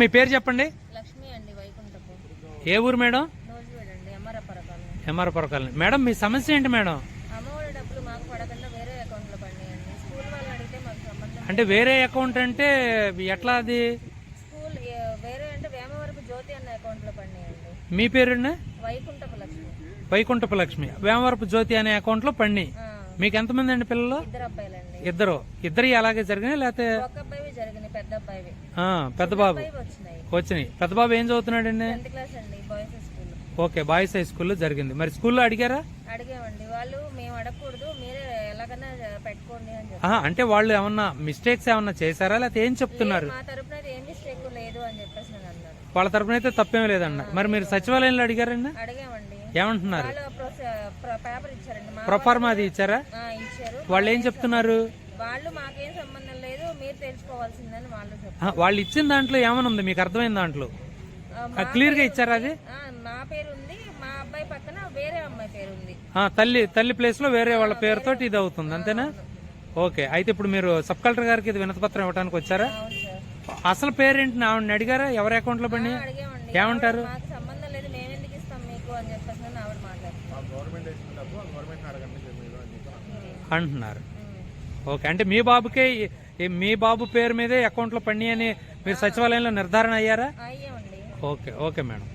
మీ పేరు చెప్పండి? లక్ష్మి అండి వైకుంఠపు. ఏ ఊరు మేడం? ఎంఆర్ పొరకాలని మేడం మీ సమస్య ఏంటి మేడం? అంటే వేరే అకౌంట్ అంటే ఎట్లా అది? మీ పేరున్న వైకుంఠపు లక్ష్మి. వేమవరపు జ్యోతి అనే అకౌంట్లో పండి మీకు ఎంతమంది అండి పిల్లలు? ఇద్దరు ఇద్దరు. అలాగే జరిగినాయి లేకపోతే పెద్ద బాబు. వచ్చినాయి. పెద్ద బాబు ఏం క్లాస్ అండి ఓకే బాయ్స్ హై స్కూల్లో జరిగింది. మరి స్కూల్లో అడిగారా? అడిగామండి. వాళ్ళు మేము అడగకూడదు మీరే ఎలాగైనా పెట్టుకోండి అని చెప్పి ఆహా, అంటే వాళ్ళు ఏమన్నా మిస్టేక్స్ ఏమన్నా చేశారా? లేకపోతే ఏం చెప్తున్నారు? మా తరపున అది ఏం మిస్టేక్ లేదు అని చెప్పేసి నేను అన్నారు. వాళ్ళ తరపున అయితే తప్పేం లేదన్నారు. మరి మీరు సచివాలయంలో అడిగారండి? అడిగామండి. ఏమంటున్నారు? ప్రొఫార్మా అది ఇచ్చారా? వాళ్ళు ఏం చెప్తున్నారు? వాళ్ళు మాకేం సంబంధం లేదు మీరు తెలుసుకోవాల్సిందని వాళ్ళు వాళ్ళు ఇచ్చిన దాంట్లో ఏమైనా ఉంది? మీకు అర్థమైన దాంట్లో? క్లియర్గా ఇచ్చారా అది? మా పేరు ఉంది మా అబ్బాయి పక్కన వేరే అమ్మాయి పేరు ఉంది. తల్లి తల్లి ప్లేస్లో వేరే వాళ్ళ పేరుతో ఇది అవుతుంది అంతేనా? ఓకే అయితే ఇప్పుడు మీరు సబ్ కలెక్టర్ గారికి ఇది వినతిపత్రం ఇవ్వడానికి వచ్చారా? అసలు పేరేంటి? ఆవిడని అడిగారా? ఎవరి అకౌంట్లో పడి ఏమంటారు మాకు సంబంధం లేదు మేము ఎందుకు ఇస్తాం మీకు అని చెప్పేసి ఆవిడ మాట్లాడుతున్నారు అంటున్నారు. ఓకే అంటే మీ బాబుకే మీ బాబు పేరు మీదే అకౌంట్లో పడి అని మీరు సచివాలయంలో నిర్ధారణ అయ్యారా? Okay okay madam.